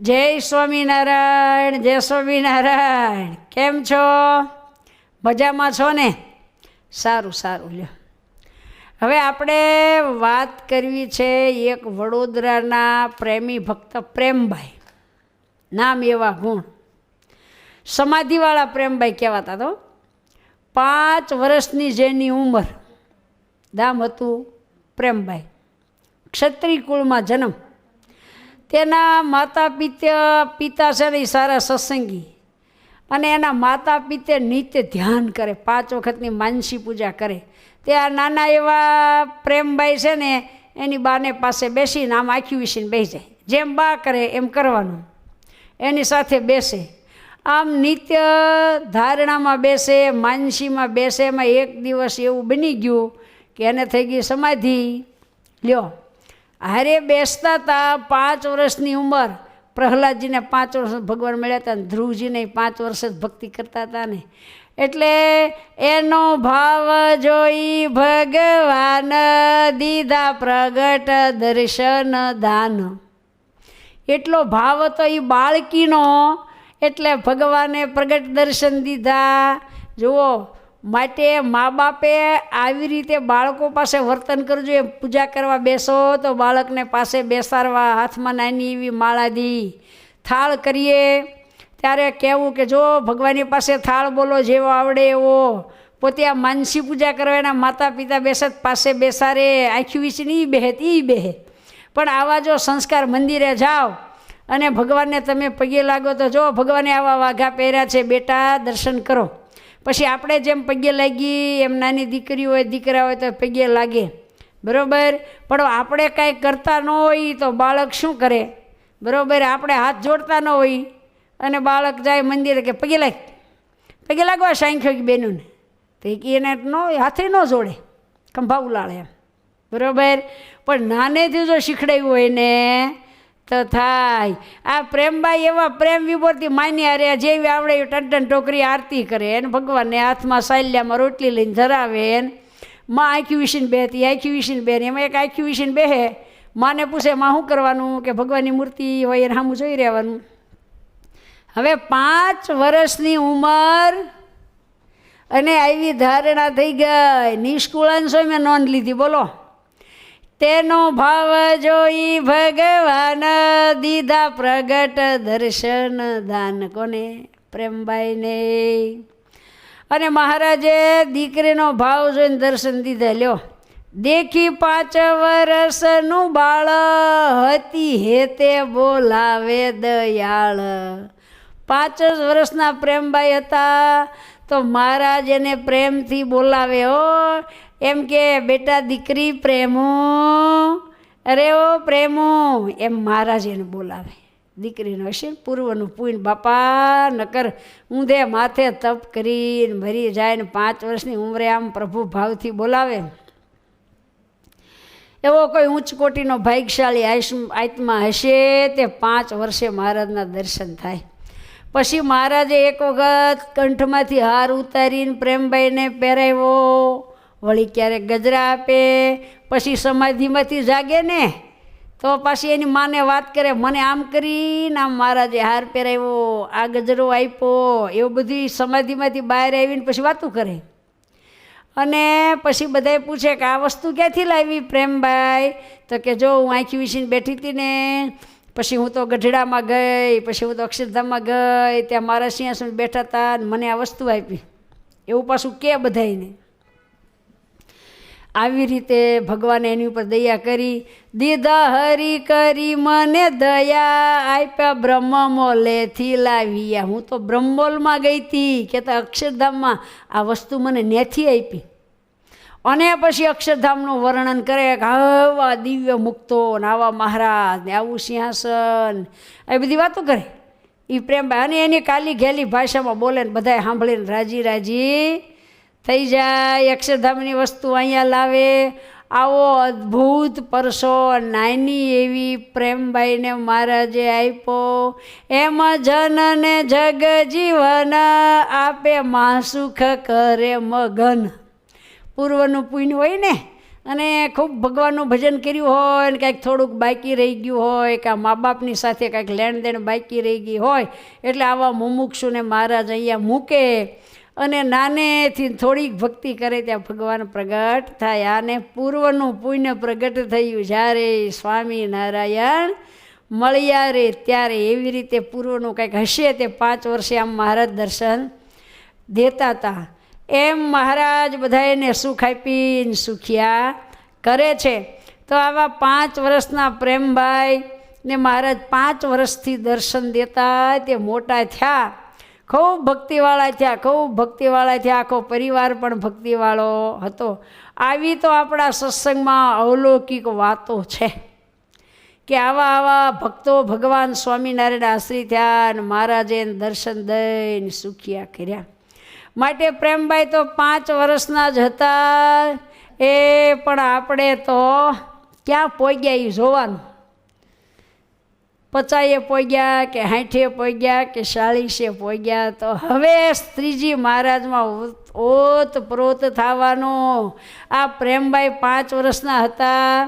જય સ્વામિનારાયણ જય સ્વામિનારાયણ. કેમ છો? મજામાં છો ને? સારું સારું. લ્યો. હવે આપણે વાત કરવી છે એક વડોદરાના પ્રેમી ભક્ત પ્રેમભાઈ. નામ એવા ગુણ. સમાધિવાળા પ્રેમભાઈ કહેવાતા તો. પાંચ વર્ષની જેની ઉંમર. દામ હતું પ્રેમભાઈ. ક્ષત્રિય કુળમાં જન્મ. તેના માતા પિતા પિતા છે ને એ સારા સત્સંગી. અને એના માતા પિતા નિત્ય ધ્યાન કરે, પાંચ વખતની માનસી પૂજા કરે. તે આ નાના એવા પ્રેમભાઈ છે ને, એની બાને પાસે બેસીને આમ આખી વિસીને બેસી જાય. જેમ બા કરે એમ કરવાનું. એની સાથે બેસે. આમ નિત્ય ધારણામાં બેસે, માનસીમાં બેસે, એમાં એક દિવસ એવું બની ગયું કે એને થઈ ગઈ સમાધિ. લ્યો હારે બેસતા હતા પાંચ વર્ષની ઉંમર, પ્રહલાદજીને પાંચ વર્ષ ભગવાન મળ્યા હતા અને ધ્રુવજીને પાંચ વર્ષ જ ભક્તિ કરતા હતા ને. એટલે એનો ભાવ જોઈ ભગવાન દીધા પ્રગટ દર્શન દાન. એટલો ભાવ હતો એ બાળકીનો, એટલે ભગવાને પ્રગટ દર્શન દીધા. જુઓ માટે મા બાપે આવી રીતે બાળકો પાસે વર્તન કરવું જોઈએ પૂજા કરવા બેસો, તો બાળકને પાસે બેસાડવા હાથમાં નાની એવી માળાદી થાળ કરીએ. ત્યારે કહેવું કે જો ભગવાનની પાસે થાળ બોલો જેવો આવડે એવો, પોતે આ માનસી પૂજા કરવા એના માતા પિતા બેસત પાસે બેસારે આખી વિશે ઈ બેહે એ બેહે. પણ આવા જો સંસ્કાર મંદિરે જાઓ અને ભગવાનને તમે પગે લાગો તો જો ભગવાને આવા વાઘા પહેર્યા છે, બેટા દર્શન કરો. પછી આપણે જેમ પગે લાગી, એમ નાની દીકરી હોય, દીકરા હોય તો પગે લાગે. બરાબર? પણ આપણે કાંઈ કરતા ન હોય તો બાળક શું કરે? બરાબર? આપણે હાથ જોડતા ન હોય અને બાળક જાય મંદિરે કે પગે લાગ. પગે લાગવા સાંખ્યો કે બેનુંને. તો એને ન હાથે ન જોડે. ખંભા ઉલાળે એમ. બરાબર? પણ નાનેથી જો શીખડાયું હોય ને તો થાય. આ પ્રેમભાઈ એવા પ્રેમ વિભોરથી માની અરે જેવી આવડે એવી ટન ટોકરી આરતી કરે એને ભગવાનને હાથમાં સાલ્યામાં રોટલી લઈને ધરાવે એને માં આંખી વિશીને બેહતી આંખી વિશીને બેન એમાં એક આંખી વિશીને બેહે. માને પૂછે, માં શું કરવાનું? કે ભગવાનની મૂર્તિ હોય એને સામું જોઈ રહેવાનું. હવે પાંચ વર્ષની ઉંમર અને આવી ધારણા થઈ ગઈ. નિષ્કુળાન મેં નોંધ લીધી, બોલો. તેનો ભાવ જોઈ ભગવાન દીધા પ્રગટ દર્શન દાન કોને? પ્રેમભાઈને અને મહારાજે દીકરીનો ભાવ જોઈને દર્શન દીધા. લ્યો, દેખી પાંચ વર્ષનું બાળ હતી હેતે બોલાવે દયાળ. પાંચ જ વર્ષના પ્રેમભાઈ હતા, તો મહારાજ એને પ્રેમથી બોલાવે, હો એમ કે, બેટા, દીકરી પ્રેમો અરે ઓ પ્રેમો. એમ મહારાજ એને બોલાવે. દીકરીનો હશે પૂર્વનું પૂન, બાપા, નકર ઊંધે માથે તપ કરીને ભરી જાય ને પાંચ વર્ષની ઉંમરે આમ પ્રભુ ભાવથી બોલાવે. એવો કોઈ ઉચ્ચ કોટીનો ભાગ્યશાળી આત્મા હશે તે પાંચ વર્ષે મહારાજના દર્શન થાય. પછી મહારાજે એક વખત કંઠમાંથી હાર ઉતારીને પ્રેમભાઈને પહેરાવ્યો. વળી ક્યારેક ગજરા આપે, પછી સમાધિમાંથી જાગે ને, તો પાછી એની માને વાત કરે, મને આમ કરીને આમ મહારાજે હાર પહેરાવ્યો, આ ગજરો આપ્યો. એવું બધી સમાધિમાંથી બહાર આવીને પછી વાતું કરે. અને પછી બધાએ પૂછે કે, આ વસ્તુ ક્યાંથી લાવી પ્રેમભાઈ? તો કે, જો હું આંખી વીસીને બેઠી હતી ને, પછી હું તો ગઢડામાં ગઈ, પછી હું તો અક્ષરધામમાં ગઈ, ત્યાં મારા સિંહાસન બેઠા હતા મને આ વસ્તુ આપી. એવું પાછું કે બધાને આવી રીતે ભગવાને એની ઉપર દયા કરી, દીધા હરી કરી, મને દયા આપ્યા, બ્રહ્મમોલેથી લાવ્યા. હું તો બ્રહ્મોલમાં ગઈ હતી કે તો અક્ષરધામમાં આ વસ્તુ મને નેથી આપી. અને પછી અક્ષરધામનું વર્ણન કરે કે આવા દિવ્ય મુક્તો ને આવા મહારાજ ને આવું સિંહાસન એ બધી વાતો કરે. એ પ્રેમભાઈ, અને એની કાલી ઘેલી ભાષામાં બોલે ને બધાએ સાંભળીને રાજી રાજી થઈ જાય, અક્ષરધામની વસ્તુ અહીંયા લાવે. આવો અદ્ભુત પરસો, નાની એવી પ્રેમભાઈને મહારાજે આપ્યો. એમ જનને જગ જીવન આપે, માં સુખ કરે મગન. પૂર્વનું પુણ્ય હોય ને, અને ખૂબ ભગવાનનું ભજન કર્યું હોય ને, કાંઈક થોડુંક બાકી રહી ગયું હોય કાં મા બાપની સાથે કાંઈક લેણ દેણ બાકી રહી ગઈ હોય, એટલે આવા મુમુક્ષુને મહારાજ અહીંયા મૂકે. અને નાનેથી થોડીક ભક્તિ કરે ત્યાં ભગવાન પ્રગટ થાય. આને પૂર્વનું પુણ્ય પ્રગટ થયું. જ્યારે સ્વામિનારાયણ મળ્યા રે ત્યારે એવી રીતે પૂર્વનું કંઈક હશે તે પાંચ વર્ષે આમ મહારાજ દર્શન દેતા હતા. એમ મહારાજ બધાને સુખ આપીને સુખિયા કરે છે. તો આવા પાંચ વર્ષના પ્રેમભાઈ ને મહારાજ પાંચ વર્ષથી દર્શન દેતા તે મોટા થયા. ખૂબ ભક્તિવાળા થયા, ખૂબ ભક્તિવાળા થયા, આખો પરિવાર પણ ભક્તિવાળો હતો. આવી તો આપણા સત્સંગમાં અવલૌકિક વાતો છે કે આવા આવા ભક્તો ભગવાન સ્વામિનારાયણ આશ્રી થયા અને મહારાજે દર્શન દઈને સુખિયા કર્યા. માટે પ્રેમભાઈ તો પાંચ વર્ષના જ હતા, એ પણ આપણે તો ક્યાં પહોંચ્યા એ જોવાનું. પચાઈએ પોગ્યા કે હાઠે પોગ્યા કે ચાળીસે પોગ્યા, તો હવે શ્રીજી મહારાજમાં ઓત- ઓત પ્રોત થવાનો. આ પ્રેમભાઈ પાંચ વર્ષના હતા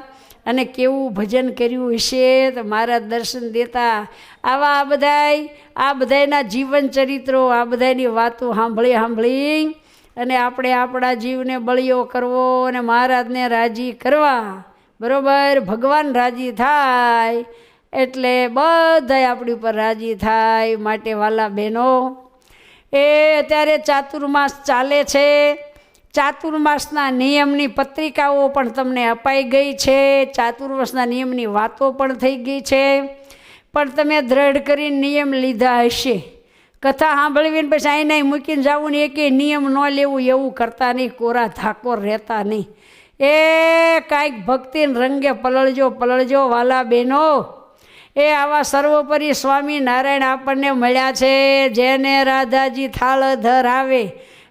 અને કેવું ભજન કર્યું હશે તો મહારાજ દર્શન દેતા. આવા આ બધાય, આ બધાયના જીવન ચરિત્રો, આ બધાની વાતો સાંભળી સાંભળી અને આપણે આપણા જીવને બળિયો કરવો અને મહારાજને રાજી કરવા. બરાબર, ભગવાન રાજી થાય. એટલે બધાય આપણી ઉપર રાજી થાય, માટે વાલા બહેનો. એ અત્યારે ચાતુર્માસ ચાલે છે. ચાતુર્માસના નિયમની પત્રિકાઓ પણ તમને અપાઈ ગઈ છે. ચાતુર્માસના નિયમની વાતો પણ થઈ ગઈ છે. પણ તમે દ્રઢ કરીને નિયમ લીધા હશે. કથા સાંભળવીને પછી આઈને મૂકીને જવું ને એકે નિયમ ન લેવું એવું કરતા નહીં, કોરા ધાકોર રહેતા નહીં. એ કાંઈક ભક્તિને રંગે પલળજો પલળજો વાલા બહેનો. એ આવા સર્વોપરી સ્વામી નારાયણ આપણને મળ્યા છે. જેને રાધાજી થાળ ધરાવે,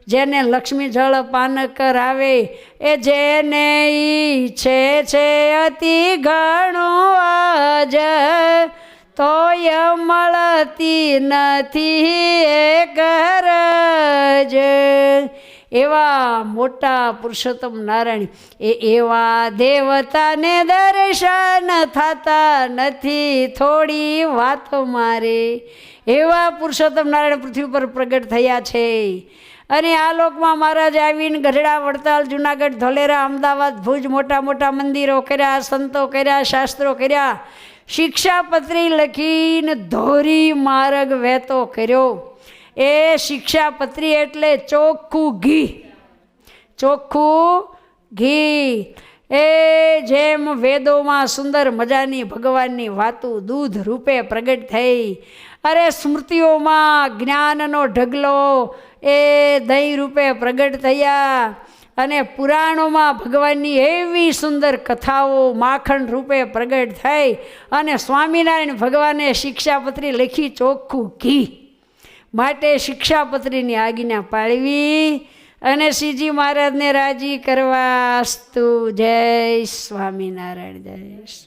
જેને લક્ષ્મી જળ પાન કરાવે, એ જેને ઈચ્છે છે અતિ ઘણું આજ, તોય મળતી નથી એ કરજ એવા મોટા પુરુષોત્તમ નારાયણ, એ એવા દેવતાને દર્શન થતા નથી, થોડી વાત મારે. એવા પુરુષોત્તમ નારાયણ પૃથ્વી પર પ્રગટ થયા છે. અને આ લોકમાં મહારાજ આવીને ગઢડા, વડતાલ, જુનાગઢ, ધોલેરા, અમદાવાદ, ભુજ, મોટા મોટા મંદિરો કર્યા, સંતો કર્યા, શાસ્ત્રો કર્યા, શિક્ષાપત્રી લખીને ધોરી માર્ગ વહેતો કર્યો. એ શિક્ષાપત્રી એટલે ચોખ્ખું ઘી. ચોખ્ખું ઘી. એ જેમ વેદોમાં સુંદર મજાની ભગવાનની વાતો દૂધ રૂપે પ્રગટ થઈ, અરે સ્મૃતિઓમાં જ્ઞાનનો ઢગલો એ દહીં રૂપે પ્રગટ થયા, અને પુરાણોમાં ભગવાનની એવી સુંદર કથાઓ માખણ રૂપે પ્રગટ થઈ, અને સ્વામિનારાયણ ભગવાને શિક્ષાપત્રી લખી ચોખ્ખું ઘી. માટે શિક્ષાપત્રીની આજ્ઞા પાળવી અને શ્રીજી મહારાજને રાજી કરવા અસ્તુ. જય સ્વામિનારાયણ જય